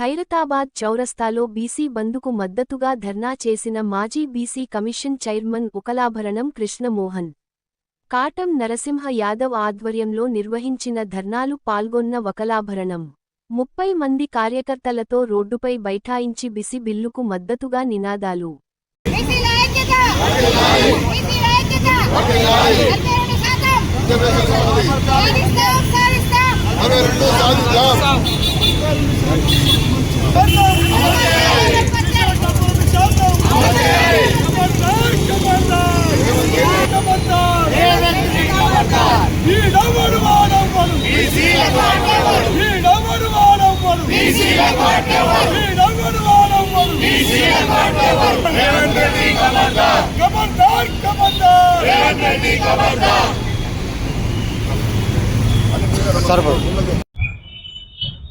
ఖైరతాబాద్ చౌరస్తాలో బీసీ బందుకు మద్దతుగా ధర్నా చేసిన మాజీ BC commission chairman ఉకలాభరణం Krishnamohan. Katam Narasimha Yadav ఆధ్వర్యంలో నిర్వహించిన ధర్నాలు పాల్గొన్న వకలాభరణం ముప్పై మంది కార్యకర్తలతో రోడ్డుపై బైఠాయించి బిసి బిల్లుకు మద్దతుగా నినాదాలు.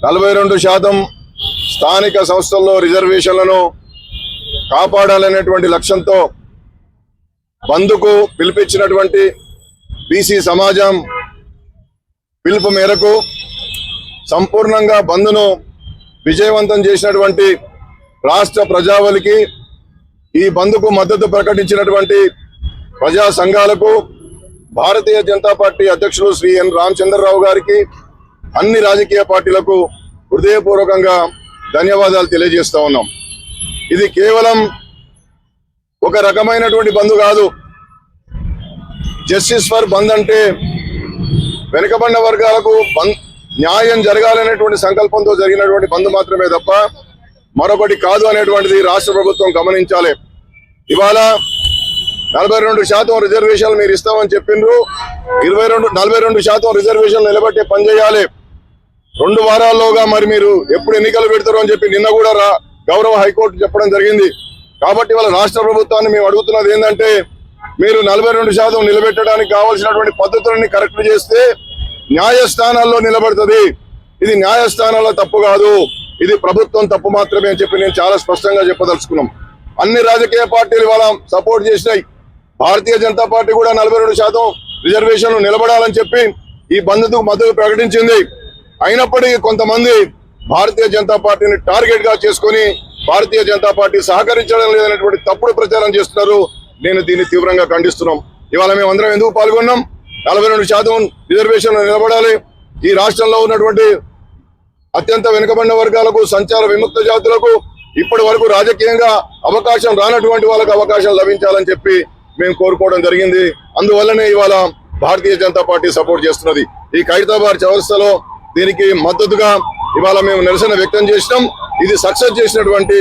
నలభై రెండు శాతం స్థానిక సంస్థల్లో రిజర్వేషన్లను కాపాడాలనేటువంటి లక్ష్యంతో బంద్కు పిలిపించినటువంటి బీసీ సమాజం పిలుపు మేరకు సంపూర్ణంగా బంద్ను విజయవంతం చేసినటువంటి రాష్ట్ర ప్రజావలికి ఈ బంద్కు మద్దతు ప్రకటించినటువంటి ప్రజా సంఘాలకు భారతీయ జనతా పార్టీ అధ్యక్షులు శ్రీ ఎన్ రామచంద్రరావు గారికి అన్ని రాజకీయ పార్టీలకు హృదయపూర్వకంగా ధన్యవాదాలు తెలియజేస్తా ఉన్నాం. ఇది కేవలం ఒక రకమైనటువంటి బంధు కాదు. జస్టిస్ ఫర్ బంద్ అంటే వెనుకబడిన వర్గాలకు బంద్ న్యాయం జరగాలనేటువంటి సంకల్పంతో జరిగినటువంటి బంద్ మాత్రమే తప్ప మరొకటి కాదు అనేటువంటిది రాష్ట్ర ప్రభుత్వం గమనించాలి. ఇవాళ నలభై రెండు శాతం రిజర్వేషన్లు మీరు ఇస్తామని చెప్పిండ్రు. ఇరవై రెండు నలభై రెండు శాతం రిజర్వేషన్లు నిలబెట్టే పని చేయాలి. రెండు వారాల్లోగా మరి మీరు ఎప్పుడు ఎన్నికలు పెడతారో అని చెప్పి నిన్న కూడా రా గౌరవ హైకోర్టు చెప్పడం జరిగింది. కాబట్టి వాళ్ళ రాష్ట్ర ప్రభుత్వాన్ని మేము అడుగుతున్నది ఏంటంటే మీరు నలభై రెండు శాతం నిలబెట్టడానికి కావాల్సినటువంటి పద్ధతులని కరెక్ట్ చేస్తే న్యాయస్థానాల్లో నిలబడుతుంది. ఇది న్యాయస్థానాల్లో తప్పు కాదు. ఇది ప్రభుత్వం తప్పు మాత్రమే అని చెప్పి నేను చాలా స్పష్టంగా చెప్పదలుచుకున్నాం. అన్ని రాజకీయ పార్టీలు ఇవాళ సపోర్ట్ చేసినాయి. భారతీయ జనతా పార్టీ కూడా నలభై రెండు శాతం రిజర్వేషన్లు నిలబడాలని చెప్పి ఈ బంద్కు మద్దతు ప్రకటించింది. అయినప్పటికీ కొంతమంది భారతీయ జనతా పార్టీని టార్గెట్గా చేసుకుని భారతీయ జనతా పార్టీ సహకరించడం లేదనేటువంటి తప్పుడు ప్రచారం చేస్తున్నారు. నేను దీన్ని తీవ్రంగా ఖండిస్తున్నాం. ఇవాళ మేము అందరం ఎందుకు పాల్గొన్నాం? నలభై రెండు శాతం రిజర్వేషన్లు నిలబడాలి. ఈ రాష్ట్రంలో ఉన్నటువంటి అత్యంత వెనుకబడిన వర్గాలకు సంచార విముక్త జాతులకు ఇప్పటి వరకు రాజకీయంగా అవకాశం రానటువంటి వాళ్ళకు అవకాశం లభించాలని చెప్పి మేము కోరుకోవడం జరిగింది. అందువల్లనే ఇవాళ భారతీయ జనతా పార్టీ సపోర్ట్ చేస్తున్నది. ఈ ఖైరతాబాద్ చౌరస్తలో దీనికి మద్దతుగా ఇవాళ మేము నిరసన వ్యక్తం చేసినాం. ఇది సక్సెస్ చేసినటువంటి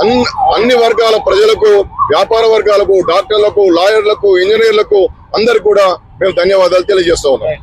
అన్ని అన్ని వర్గాల ప్రజలకు వ్యాపార వర్గాలకు డాక్టర్లకు లాయర్లకు ఇంజనీర్లకు అందరు కూడా మేము ధన్యవాదాలు తెలియజేస్తా ఉన్నాం.